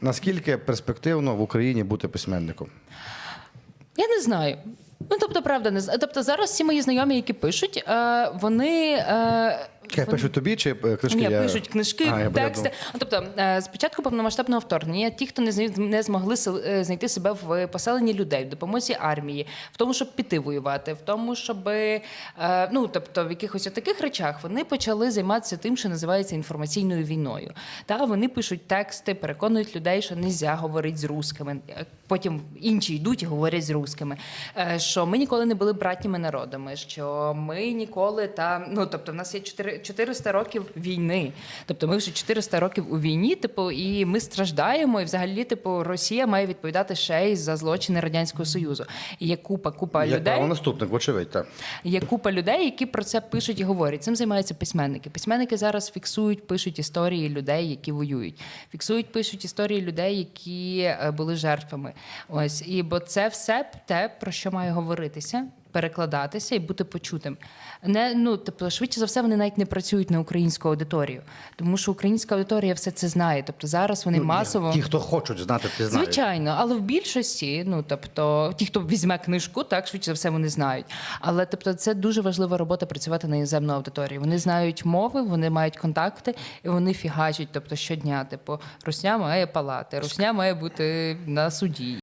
Наскільки перспективно в Україні бути письменником? Я не знаю. Ну, тобто, правда, не з Тобто, зараз всі мої знайомі, які пишуть, е, вони. Е, Чекай, вони- пишуть тобі чи е, книжки? Ні, Я- пишуть книжки, А, я- бо я тексти. Ну, Тобто, е, з початку повномасштабного вторгнення, ті, хто не не змогли е, знайти себе в поселенні людей, в допомозі армії, в тому, щоб піти воювати, в тому, щоб е, ну тобто в якихось таких речах вони почали займатися тим, що називається інформаційною війною. Та вони пишуть тексти, переконують людей, що не можна говорити з русскими. Е, Потім інші йдуть і говорять з русскими. Е, Що ми ніколи не були братніми народами, що ми ніколи та ну тобто, в нас є 4, 400 років війни. Тобто, ми вже 400 років у війні, типу, і ми страждаємо. І взагалі, типу, Росія має відповідати ще й за злочини радянського союзу. І є купа, купа Як людей. правонаступник, вочевидь, так. Є купа людей, які про це пишуть і говорять. Цим займаються письменники. Письменники зараз фіксують, пишуть історії людей, які воюють. Фіксують, пишуть історії людей, які е, були жертвами. Ось і бо це все те, про що має говоритися. Перекладатися і бути почутим. Не ну тобто, швидше за все, вони навіть не працюють на українську аудиторію, тому що українська аудиторія все це знає. Тобто зараз вони Ну, масово Ті, хто хочуть знати, ти знаєш. Звичайно, але в більшості, ну тобто, ті, хто візьме книжку, так швидше за все вони знають. Але тобто, це дуже важлива робота працювати на іноземну аудиторію. Вони знають мови, вони мають контакти і вони фігачать. Тобто щодня, типу, русня має палати, русня має бути на суді.